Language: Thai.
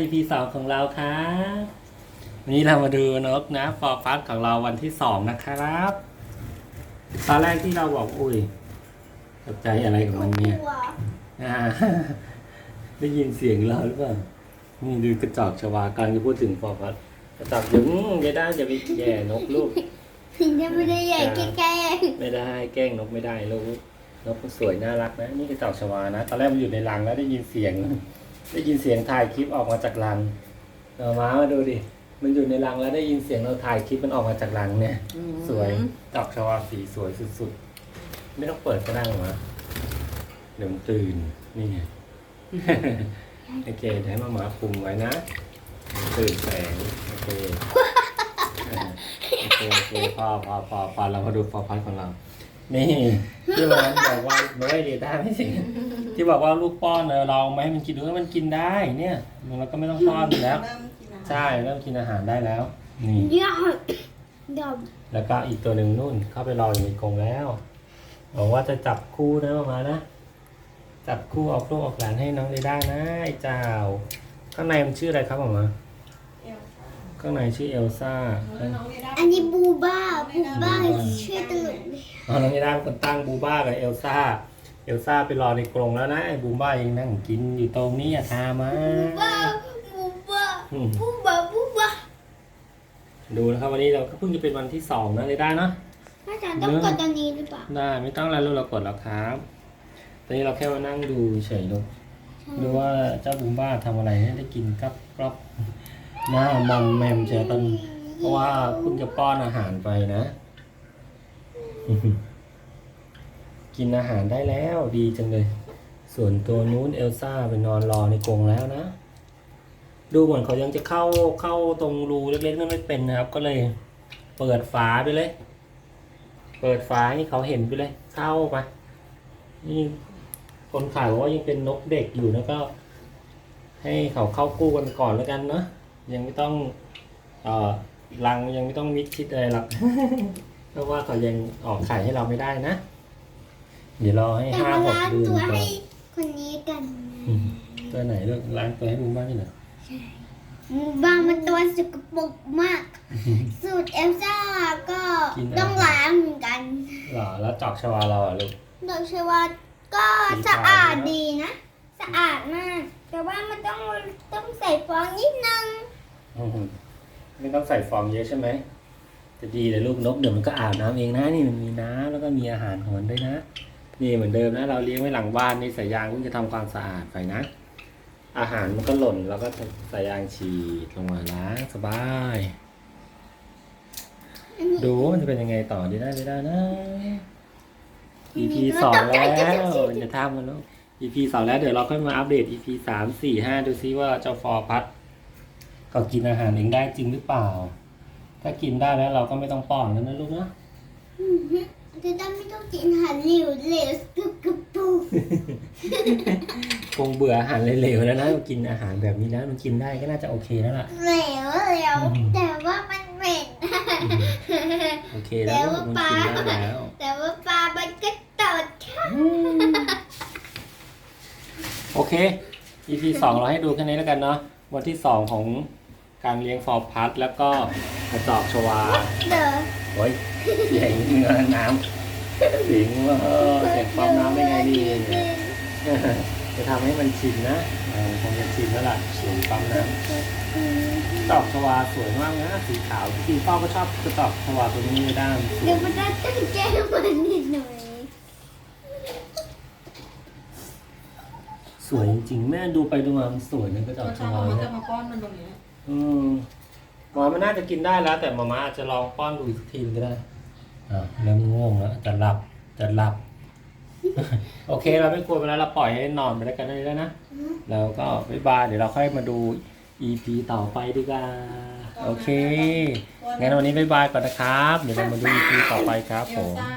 EP สองของเราครับวันนี้เรามาดูนกนะฟอร์ฟัสของเราวันที่สองนะครับ ตอนแรกที่เราบอกอุ้ยตกใจอะไรของมันเนี่ยอ่า ได้ยินเสียงเราหรือเปล่า นี่ดูกระจอกชวากำลังจะพูดถึงฟอร์ฟัสกระจอกอยังไม่ได้จะไปแย่นกลูกถึงจะไม่ได้ใหญ่แก่ไม่ได้แกล้งนกไม่ได้ลูกนกมันสวยน่ารักนะ นี่กระจอกชวานะ ตอนแรกมันอยู่ในรังแล้วได้ยินเสียง ได้ยินเสียงถ่ายคลิปออกมาจากรังเอามามาดูดิ มันอยู่ในรังแล้วได้ยินเสียงเราถ่ายคลิปมันออกมาจากรังเนี่ยสวยดอกชวาสีสวยสุดๆ ไม่ต้องเปิดก็ได้หรอวะเดี๋ยวมันตื่น นี่ไง โอเคเดี๋ยวให้มาหมาคุมไว้นะ ตื่นแสง โอเคอ่าโอเคโอเคพอพอพอพอเรามาดูฟอร์พันของเรา นี่ที่มันบอกว่าไม่ได้ดีได้ไม่สิที่บอกว่าลูกป้อนเออเราไม่ให้มันกินด้วยมันกินได้เนี่ยเราก็ไม่ต้องป้อนมันแล้ว เริ่มกินอาหารใช่เริ่มกินอาหารได้แล้ว นี่ๆยอดยอดแล้วก็อีกตัวหนึ่งนู่นเข้าไปรออยู่ในกรงแล้วบอกว่าจะจับคู่นะประมาณนะ จับคู่ออกลูกออกหลานให้น้องได้ได้นะไอ้เจ้าข้างในมันชื่ออะไรครับออกมาเอลซ่า ข้างในชื่อเอลซ่าแล้วน้องเรด้าอันนี้บูบ้าบูบ้าชื่อตลกดีอ๋อน้องได้ได้เป็นคนตั้งบูบ้ากับเอลซ่า เอลซ่าไปรอในกรงแล้วนะไอ้บูบ้ายังนั่งกินอยู่ตรงนี้อย่าทามาบูบ้าบูบ้าอืมบูบ้าบูบ้าดูนะครับวันนี้เราก็เพิ่งจะเป็นวันที่สองนะเลยได้เนาะน่าจะต้องกดตอนนี้หรือเปล่าได้ไม่ต้องแล้วลูกเรากดแล้วครับตอนนี้เราแค่มานั่งดูเฉยลูกดูว่าเจ้าบุมบ้าทำอะไรให้ได้กินกับกรอบ หน้ามอมแมมเชียตอนเพราะว่าคุณจะป้อนอาหารไปนะ กินอาหารได้แล้วดีจังเลย ส่วนตัวนู้นเอลซ่าไปนอนรอในกรงแล้วนะ ดูเหมือนเขายังจะเข้าเข้าตรงรูเล็กๆนั่นไม่เป็นนะครับ ก็เลยเปิดฝาไปเลย เปิดฝาให้เขาเห็นไปเลย เข้าไปนี่คนขายบอกว่ายังเป็นนกเด็กอยู่นะก็ ให้เขาเข้ากู้กันก่อนแล้วกันเนาะ ยังไม่ต้องเอ่อรังยังไม่ต้องมิดชิดอะไรหรอก เพราะว่าเขายังออกไข่ให้เราไม่ได้นะ เดี๋ยวรอให้แต่ห้ามาหกล้างเดือนตัวก่อให้นคนนี้กันอืมตัวไหนเลือกล้างตัวให้บุ้มบ้างนี่เหรอบูบ้ามันตัวสกปรกมาก สูตรเอลซ่าก็ต้องล้างเหมือนกันหรอแล้วจอกชวาเราอะลูก โดยเฉพาะก็สะอาดดีนะ สะอาดมาก แต่ว่ามันต้องต้องใส่ฟองนิดนึงอืม ไม่ต้องใส่ฟองเยอะใช่ไหมจะดีเลยลูกนกเดี๋ยวมันก็อาบน้ำเองนะนี่มันมีน้ำแล้วก็มีอาหารของมันด้วยนะ นี่เหมือนเดิมนะเราเลี้ยงไว้หลังบ้านนี่สายยางเพิ่งจะทำความสะอาดไปนะ อาหารมันก็หล่นแล้วก็สายยางฉีดลงมาล้างสบายอันนี้ดูว่ามันจะเป็นยังไงต่อดีได้ไม่ได้นะ EP มันสองต้องแล้การจะวจะทำกันแล้ว EP สองแล้วเดี๋ยวเราค่อยมาอัปเดต EP สามสี่ห้าดูซิว่าเจ้าฟอร์พัด เขากินอาหารเองได้จริงหรือเปล่า ถ้ากินได้แล้วเราก็ไม่ต้องป้อนแล้วนะลูกนะจะต้องไม่ต้องกินอาหารเหลวเหลวสกปรกคงเบื่ออาหารเหลวๆแล้วนะกินอาหารแบบนี้แล้วมันกินได้ก็น่าจะโอเคแล้วล่ะ เหลวเหลวแต่ว่ามันเหม็นโอเคแล้วลูกมันกินได้แล้วแต่ว่าปลามันก็ตดค่ะโอเค EP สองเราให้ดูแค่นี้แล้วกันเนาะวันที่สองของ การเลี้ยงฟอร์พัดแล้วก็กระจอกชวาเด้อโอ้ยเสียงเงินน้ำเสียงว่าเออเสียงความน้ำได้ไงดีเนี่ย จะทำให้มันชินนะเออคงจะชินแล้วล่ะเสียงปั๊มน้ำดอกชวาสวยมากนะสีขาวสีฟ้าก็ชอบกระจอกชวาตัวนี้เลยด้านสวเดี๋ยวยมันจะตั้งใจมันนิดหน่อยสวยจริงๆแม่ดูไปดูมามันสวยนะกระจอกชเช้าวาๆมันเนี่จะยมาป้อนมันตรงนี้ อืมหมอมันน่าจะกินได้แล้ว แต่หมาม่าอาจจะลองป้อนดูอีกทีนึงก็ได้อ่าเริ่มง่วงแล้วจะหลับจะหลับ โอเค เราไม่กลัวไปแล้วเราปล่อยให้นอนไปแล้วกันได้แล้วนะแล้วก็บ๊ายบายเดี๋ยวเราค่อยมาดู EP ต่อไปดีกว่าโอเคงั้นวันนี้บ๊ายบายก่อนนะครับ เดี๋ยวเรามาดู EP ต่อไปครับเอผลมซ่า